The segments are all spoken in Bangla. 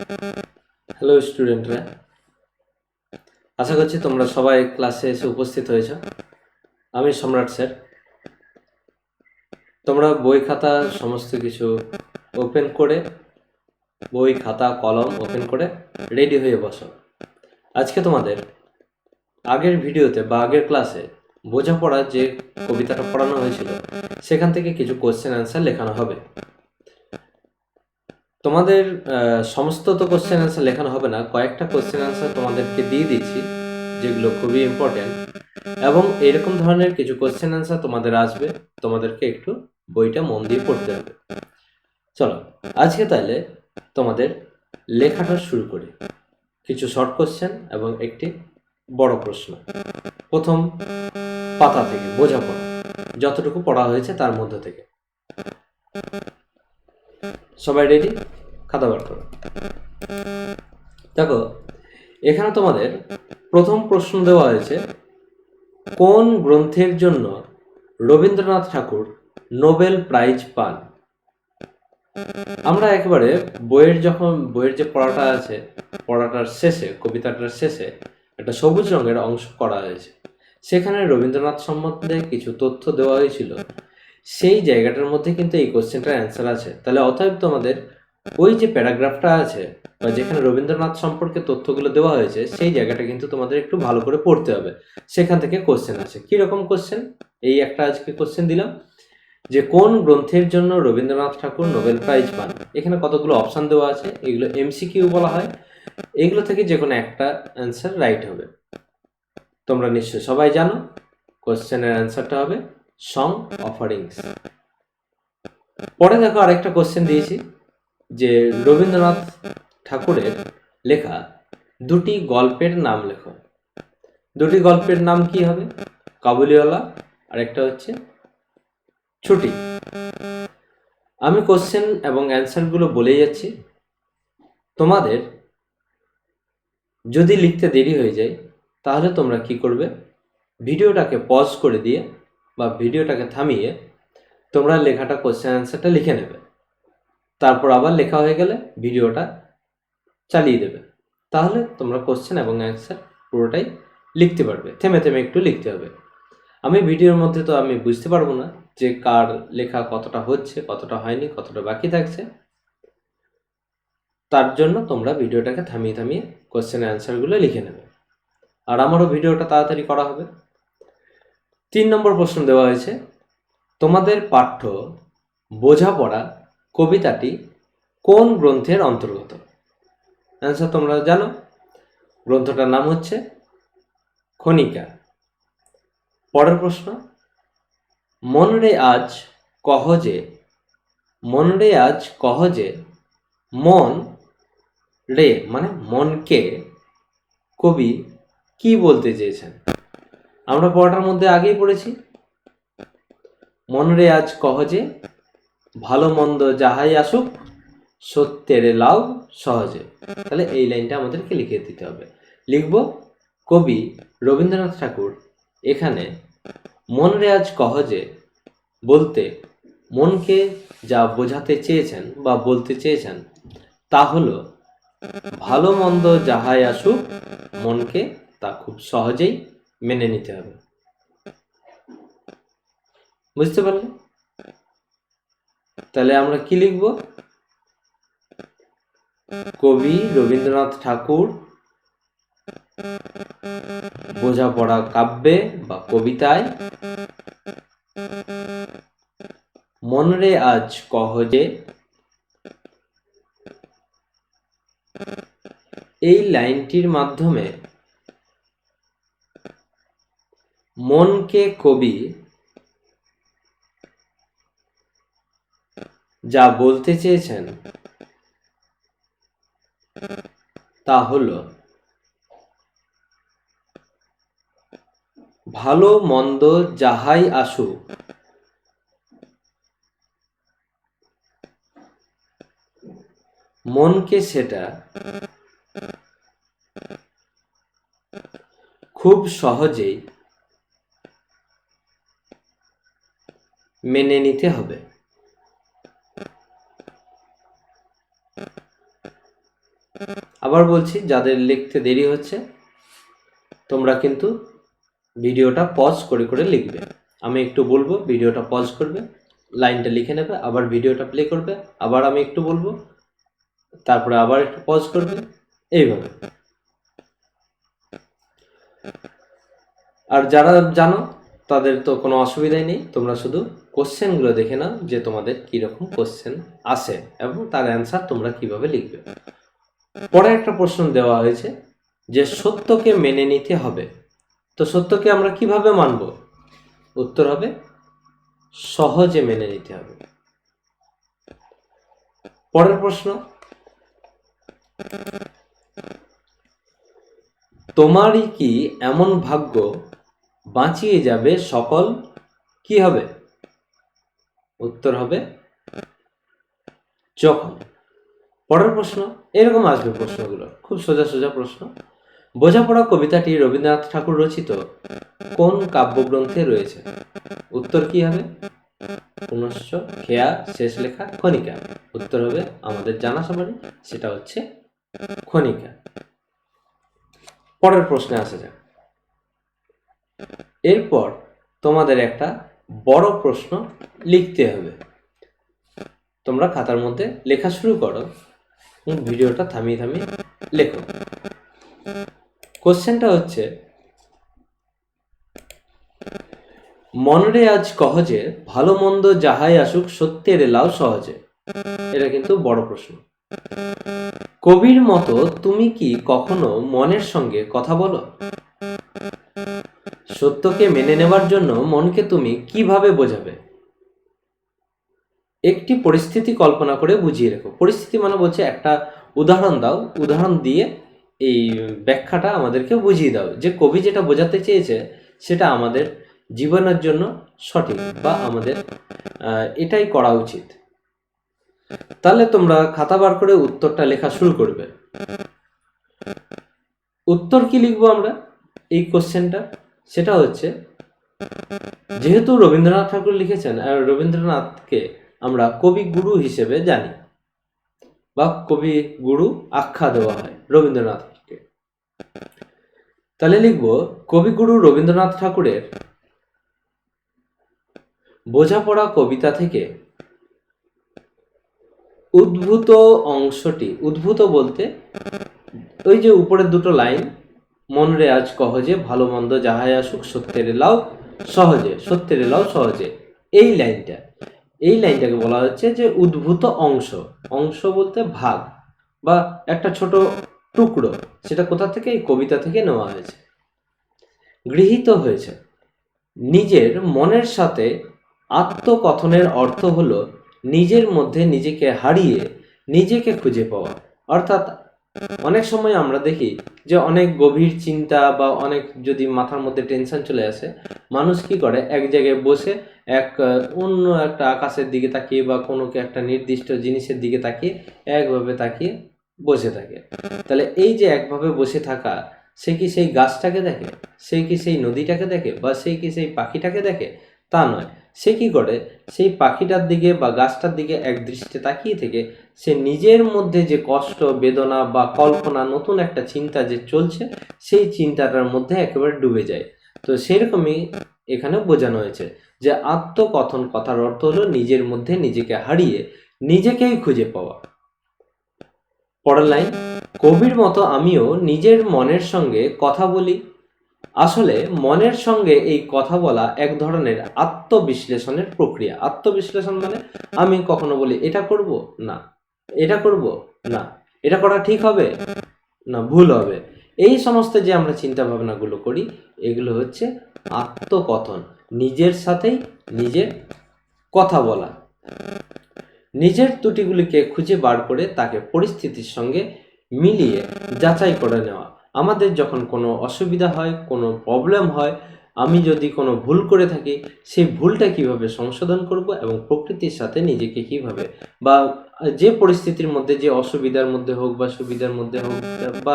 হ্যালো স্টুডেন্টরা আশা করছি তোমরা সবাই ক্লাসে এসে উপস্থিত হয়েছ। আমি সম্রাট স্যার। তোমরা বই খাতা সমস্ত কিছু ওপেন করে, বই, খাতা, কলম ওপেন করে রেডি হয়ে বসো। আজকে তোমাদের আগের ভিডিওতে বা আগের ক্লাসে বোঝাপড়া যে কবিতাটা পড়ানো হয়েছিল, সেখান থেকে কিছু কোশ্চেন অ্যান্সার লেখানো হবে। তোমাদের সমস্ত তো কোশ্চেন অ্যান্সার লেখানো হবে না। কয়েকটা কোশ্চেন অ্যান্সার তোমাদেরকে দিয়ে দিচ্ছি, যেগুলো খুবই ইম্পর্টেন্ট এবং এরকম ধরনের কিছু কোশ্চেন অ্যান্সার তোমাদের আসবে, তোমাদেরকে একটু বইটা মন দিয়ে পড়তে হবে। চলো, আজকে তাহলে তোমাদের লেখাটা শুরু করি। কিছু শর্ট কোশ্চেন এবং একটি বড় প্রশ্ন। প্রথম পাতা থেকে বোঝাপড়া যতটুকু পড়া হয়েছে তার মধ্যে থেকে। সবাই রেডি খাতা বার করো। দেখো, এখানে তোমাদের প্রথম প্রশ্ন দেওয়া হয়েছে, কোন গ্রন্থের জন্য রবীন্দ্রনাথ ঠাকুর নোবেল প্রাইজ পান? আমরা একেবারে বইয়ের যখন, বইয়ের যে পড়াটা আছে, পড়াটার শেষে, কবিতাটার শেষে একটা সবুজ রঙের অংশ করা হয়েছে। সেখানে রবীন্দ্রনাথ সম্বন্ধে কিছু তথ্য দেওয়া হয়েছিল। সেই জায়গাটার মধ্যে কিন্তু এই কোশ্চেনটার অ্যান্সার আছে। তাহলে অতএব তোমাদের ওই যে প্যারাগ্রাফটা আছে, বা যেখানে রবীন্দ্রনাথ সম্পর্কে তথ্যগুলো দেওয়া হয়েছে, সেই জায়গাটা কিন্তু তোমাদের একটু ভালো করে পড়তে হবে। সেখান থেকে কোশ্চেন আছে। কীরকম কোশ্চেন? এই একটা আজকে কোশ্চেন দিলাম, যে কোন গ্রন্থের জন্য রবীন্দ্রনাথ ঠাকুর নোবেল প্রাইজ পান? এখানে কতগুলো অপশন দেওয়া আছে, এগুলো এমসিকিউ বলা হয়। এগুলো থেকে যে কোনো একটা অ্যান্সার রাইট হবে। তোমরা নিশ্চয় সবাই জানো, কোশ্চেনের অ্যান্সারটা হবে। সং অফারিংস পরে দেখো আরেকটা কোশ্চেন দিয়েছি, যে রবীন্দ্রনাথ ঠাকুরের লেখা দুটি গল্পের নাম লেখো। দুটি গল্পের নাম কি হবে? কাবুলিওয়ালা আর একটা হচ্ছে ছুটি। আমি কোশ্চেন এবং অ্যান্সারগুলো বলে যাচ্ছি। তোমাদের যদি লিখতে দেরি হয়ে যায়, তাহলে তোমরা কি করবে? ভিডিওটাকে পজ করে দিয়ে বা ভিডিওটাকে থামিয়ে তোমরা লেখাটা কোশ্চেন অ্যান্সারটা লিখে নেবে। তারপর আবার লেখা হয়ে গেলে ভিডিওটা চালিয়ে দেবে। তাহলে তোমরা কোশ্চেন এবং অ্যান্সার পুরোটাই লিখতে পারবে। থেমে থেমে একটু লিখতে হবে। আমি ভিডিওর মধ্যে তো আমি বুঝতে পারব না যে কার লেখা কতটা হচ্ছে, কতটা হয়নি, কতটা বাকি থাকছে। তার জন্য তোমরা ভিডিওটাকে থামিয়ে থামিয়ে কোশ্চেন অ্যান্সারগুলো লিখে নেবে। আর আমারও ভিডিওটা তাড়াতাড়ি করা হবে। তিন নম্বর প্রশ্ন দেওয়া হয়েছে, তোমাদের পাঠ্য বোঝাপড়া কবিতাটি কোন গ্রন্থের অন্তর্গত? অ্যান্সার তোমরা জানো। গ্রন্থটার নাম হচ্ছে খনিকা। পরের প্রশ্ন মন রে আজ কহ যে মন রে আজ কহ যে মন রে মানে মনকে কবি কি বলতে চেয়েছেন? আমরা পড়াটার মধ্যে আগেই পড়েছি। মনরে আজ কহ যে ভালো মন্দ যাহাই আসুক, সত্যের লাউ সহজে। তাহলে এই লাইনটা আমাদেরকে লিখে দিতে হবে। লিখব, কবি রবীন্দ্রনাথ ঠাকুর এখানে মন রে আজ কহজে বলতে মনকে যা বোঝাতে চেয়েছেন বা বলতে চেয়েছেন, তা হলো ভালো মন্দ যাহাই আসুক, মনকে তা খুব সহজেই মেনে নিতে হবে। বুঝতে পারলে? তাহলে আমরা কি লিখব? কবি রবীন্দ্রনাথ ঠাকুর বোঝাপড়া কাব্যে বা কবিতায়, মনরে আজ কহজে এই লাইনটির মাধ্যমে মনকে কবি যা বলতে চেয়েছেন তা হলো, ভালো মন্দ যাহাই আসুক, মনকে সেটা খুব সহজেই মেনে নিতে হবে। আবার বলছি, যাদের লিখতে দেরি হচ্ছে, তোমরা কিন্তু ভিডিওটা পজ করে করে লিখবে। আমি একটু বলব, ভিডিওটা পজ করবে, লাইনটা লিখে নেবে, আবার ভিডিওটা প্লে করবে, আবার আমি একটু বলব, তারপরে আবার একটু পজ করবে, এইভাবে। আর যারা জানো তাদের তো কোনো অসুবিধাই নেই, তোমরা শুধু কোশ্চেনগুলো দেখে নাও যে তোমাদের কীরকম কোশ্চেন আসে এবং তার অ্যান্সার তোমরা কীভাবে লিখবে। পরে একটা প্রশ্ন দেওয়া হয়েছে যে সত্যকে মেনে নিতে হবে, তো সত্যকে আমরা কীভাবে মানব? উত্তর হবে, সহজে মেনে নিতে হবে। পরের প্রশ্ন, তোমারই কি এমন ভাগ্য বাঁচিয়ে যাবে সকল, কি হবে? উত্তর হবে যখন। পরের প্রশ্ন, এরকম আসবে প্রশ্নগুলো, খুব সোজা সোজা প্রশ্ন। বোঝাপড়া কবিতাটি রবীন্দ্রনাথ ঠাকুর রচিত কোন কাব্যগ্রন্থে রয়েছে? উত্তর কি হবে? পুনশ্চ খেয়া শেষ লেখা খনিকা। উত্তর হবে আমাদের জানা সবারই, সেটা হচ্ছে খনিকা। পরের প্রশ্নে আসা যাক। এরপর তোমাদের একটা বড় প্রশ্ন লিখতে হবে। তোমরা খাতার মধ্যে লেখা শুরু করো ভিডিওটা থামিয়ে থামিয়ে লেখো। কোশ্চেনটা হচ্ছে, মনরে আজ কহজে, ভালো মন্দ যাহাই আসুক সত্যের এলাও সহজে। এটা কিন্তু বড় প্রশ্ন। কবির মতো তুমি কি কখনো মনের সঙ্গে কথা বলো? সত্যকে মেনে নেওয়ার জন্য মনকে তুমি কীভাবে বোঝাবে? একটি পরিস্থিতি কল্পনা করে বুঝিয়ে রেখো। পরিস্থিতি মানে বলছে একটা উদাহরণ দাও। উদাহরণ দিয়ে এই ব্যাখ্যাটা আমাদেরকে বুঝিয়ে দাও যে কবি যেটা বোঝাতে চেয়েছে সেটা আমাদের জীবনের জন্য সঠিক বা আমাদের এটাই করা উচিত। তাহলে তোমরা খাতা বার করে উত্তরটা লেখা শুরু করবে। উত্তর কি লিখব আমরা? এই কোশ্চেনটা সেটা হচ্ছে, যেহেতু রবীন্দ্রনাথ ঠাকুর লিখেছেন, আর রবীন্দ্রনাথকে আমরা কবি গুরু হিসেবে জানি, বা কবি গুরু আখ্যা দেওয়া হয় রবীন্দ্রনাথকে। তাহলে লিখব কবিগুরু রবীন্দ্রনাথ ঠাকুরের বোঝাপড়া কবিতা থেকে উদ্ভূত অংশটি, উদ্ভূত বলতে ওই যে উপরের দুটো লাইন মনরে আজ কহজে ভালো মন্দ যাহাই আসুক সত্যের এলাও সহজে, সত্যের এলাও সহজে। এই লাইনটা, এই লাইনটাকে বলা হচ্ছে যে উদ্ভূত অংশ। অংশ বলতে ভাগ বা একটা ছোট টুকরো, সেটা কোথা থেকে? এই কবিতা থেকে নেওয়া হয়েছে। গৃহীত হয়েছে। নিজের মনের সাথে আত্মকথনের অর্থ হলো নিজের মধ্যে নিজেকে হারিয়ে নিজেকে খুঁজে পাওয়া। অর্থাৎ অনেক সময় আমরা দেখি যে অনেক গভীর চিন্তা বা অনেক যদি মাথার মধ্যে টেনশন চলে আসে, মানুষ কি করে? এক জায়গায় বসে এক অন্য একটা আকাশের দিকে তাকিয়ে বা কোনো একটা নির্দিষ্ট জিনিসের দিকে তাকিয়ে একভাবে তাকিয়ে বসে থাকে। তাহলে এই যে একভাবে বসে থাকা, সে কি সেই গাছটাকে দেখে? সে কি সেই নদীটাকে দেখে? বা সে কি সেই পাখিটাকে দেখে? তা নয়। সে কি করে? সেই পাখিটার দিকে বা গাছটার দিকে এক দৃষ্টিতে তাকিয়ে থেকে সে নিজের মধ্যে যে কষ্ট, বেদনা বা কল্পনা, নতুন একটা চিন্তা যে চলছে, সেই চিন্তাটার মধ্যে একেবারে ডুবে যায়। তো সেরকমই এখানে বোঝানো হয়েছে যে আত্মকথন কথার অর্থ হলো নিজের মধ্যে নিজেকে হারিয়ে নিজেকেই খুঁজে পাওয়া। পরের লাইন, কবির মতো আমিও নিজের মনের সঙ্গে কথা বলি আসলে মনের সঙ্গে এই কথা বলা এক ধরনের আত্মবিশ্লেষণের প্রক্রিয়া। আত্মবিশ্লেষণ মানে আমি কখনো বলি, এটা করব? না। এটা করব? না। এটা করা ঠিক হবে? না। ভুল হবে। এই সমস্ত যে আমরা চিন্তা ভাবনাগুলো করি, এগুলো হচ্ছে আত্মকথন। নিজের সাথেই নিজের কথা বলা। নিজের ত্রুটিগুলিকে খুঁজে বার করে তাকে পরিস্থিতির সঙ্গে মিলিয়ে যাচাই করে নেওয়া। আমাদের যখন কোনো অসুবিধা হয়, কোনো প্রবলেম হয়, আমি যদি কোনো ভুল করে থাকি, সেই ভুলটা কীভাবে সংশোধন করব এবং প্রকৃতির সাথে নিজেকে কীভাবে বা যে পরিস্থিতির মধ্যে, যে অসুবিধার মধ্যে হোক বা সুবিধার মধ্যে হোক বা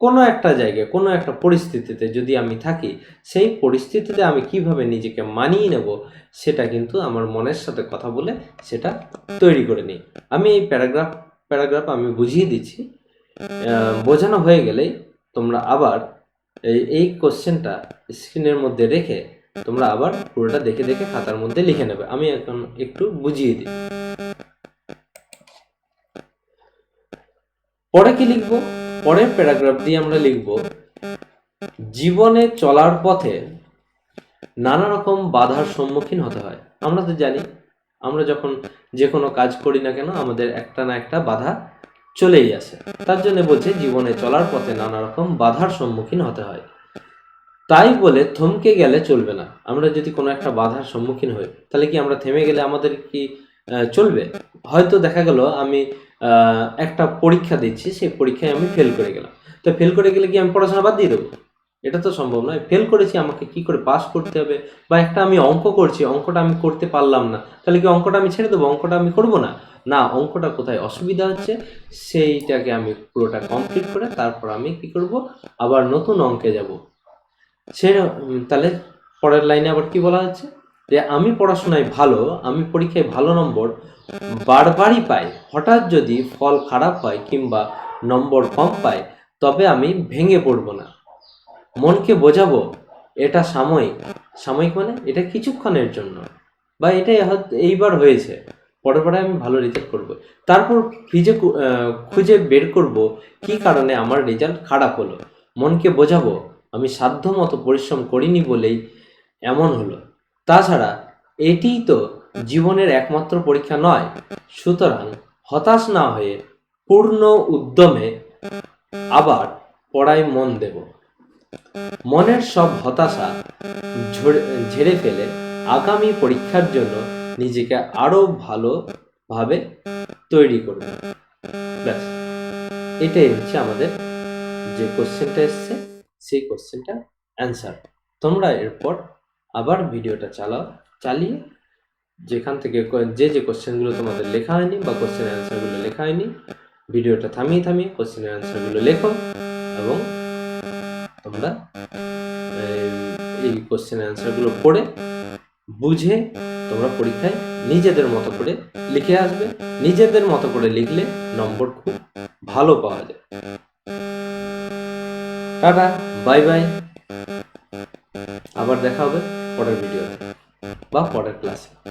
কোনো একটা জায়গায়, কোনো একটা পরিস্থিতিতে যদি আমি থাকি, সেই পরিস্থিতিতে আমি কীভাবে নিজেকে মানিয়ে নেব, সেটা কিন্তু আমার মনের সাথে কথা বলে সেটা তৈরি করে নিই। আমি এই প্যারাগ্রাফ প্যারাগ্রাফ আমি বুঝিয়ে দিচ্ছি। বোঝানো হয়ে গেলেই তোমরা আবার এই এই কোশ্চেনটা স্ক্রিনের মধ্যে রেখে তোমরা আবার পুরোটা দেখে দেখে খাতার মধ্যে লিখে নেবে। আমি এখন একটু বুঝিয়ে দিই। পরে কি লিখব? পরের প্যারাগ্রাফ দিয়ে আমরা লিখব, জীবনে চলার পথে নানা রকম বাধার সম্মুখীন হতে হয়। আমরা তো জানি, আমরা যখন যে কোনো কাজ করি না কেন, আমাদের একটা না একটা বাধা চলেই আসে। তার জন্য বলছে জীবনে চলার পথে নানা রকম বাধার সম্মুখীন হতে হয়। তাই বলে থমকে গেলে চলবে না। আমরা যদি কোনো একটা বাধার সম্মুখীন হই, তাহলে কি আমরা থেমে গেলে আমাদের কি চলবে? হয়তো দেখা গেল আমি একটা পরীক্ষা দিচ্ছি, সেই পরীক্ষায় আমি ফেল করে গেলাম। তো ফেল করে গেলে কি আমি পড়াশোনা বাদ দিয়ে দেবো? এটা তো সম্ভব নয়। ফেল করেছি, আমাকে কি করে পাস করতে হবে? বা একটা আমি অঙ্ক করছি, অঙ্কটা আমি করতে পারলাম না। তাহলে কি অঙ্কটা আমি ছেড়ে দেবো? অঙ্কটা আমি করব না? না, অঙ্কটা কোথায়? অসুবিধা হচ্ছে, সেইটাকে আমি পুরোটা কমপ্লিট করে তারপর আমি কি করব? আবার নতুন অঙ্কে যাব। সে তাহলে পরের লাইনে আবার কি বলা হচ্ছে? যে আমি পড়াশোনায় ভালো, আমি পরীক্ষায় ভালো নম্বর বারবারই পাই। হঠাৎ যদি ফল খারাপ হয় কিংবা নম্বর কম পাই, তবে আমি ভেঙে পড়ব না। মনকে বোঝাবো, এটা সাময়িক। সাময়িক মানে এটা কিছুক্ষণের জন্য। বা হয়তো এইবার হয়েছে পরে পরে আমি ভালো রেজাল্ট করব। তারপর খুঁজে খুঁজে বের করব কি কারণে আমার রেজাল্ট খারাপ হলো। মনকে বোঝাবো, আমি সাধ্য মতো পরিশ্রম করিনি বলেই এমন হলো। তাছাড়া এটিই তো জীবনের একমাত্র পরীক্ষা নয়, সুতরাং হতাশ না হয়ে পূর্ণ উদ্যমে আবার পড়ায় মন দেব। মনের সব হতাশা ঝেড়ে ফেলে আগামী পরীক্ষার জন্য নিজেকে আরও ভালোভাবে তৈরি করব। ব্যাস, এটাই হচ্ছে আমাদের যে কোশ্চেনটা এসছে, সেই কোশ্চেনটা অ্যান্সার। তোমরা এরপর আবার ভিডিওটা চালাও, চালিয়ে যেখান থেকে যে যে কোশ্চেনগুলো তোমাদের লেখা হয়নি বা কোশ্চেনের অ্যান্সারগুলো লেখা হয়নি, ভিডিওটা থামিয়ে থামিয়ে কোশ্চেনের অ্যান্সারগুলো লেখো এবং এই- এই কোশ্চেন অ্যান্সারগুলো পড়ে, বুঝে তোমরা পরীক্ষায় নিজেদের মতো করে লিখে আসবে। নিজেদের মতো করে লিখলে নম্বর খুব ভালো পাওয়া যায়। টাটা বাই বাই আবার দেখা হবে পরের ভিডিওতে বা পরের ক্লাসে